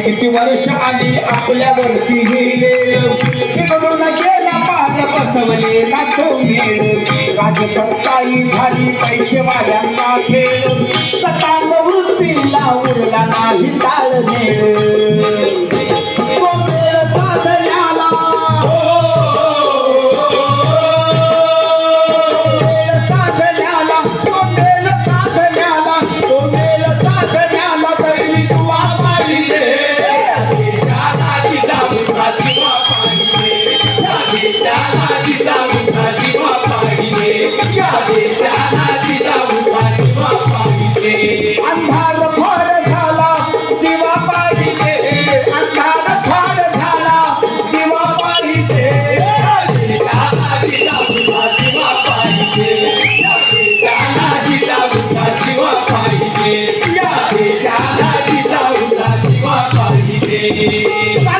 किती वर्ष आधी आपल्यावरती ही वेळ गेला पाल बसवले तो मेळ. राजसत्ताई झाली पैसे वाल्यांना खेळ. सकाळ वृत्तीला उरला नाही ताळ मेळ Ka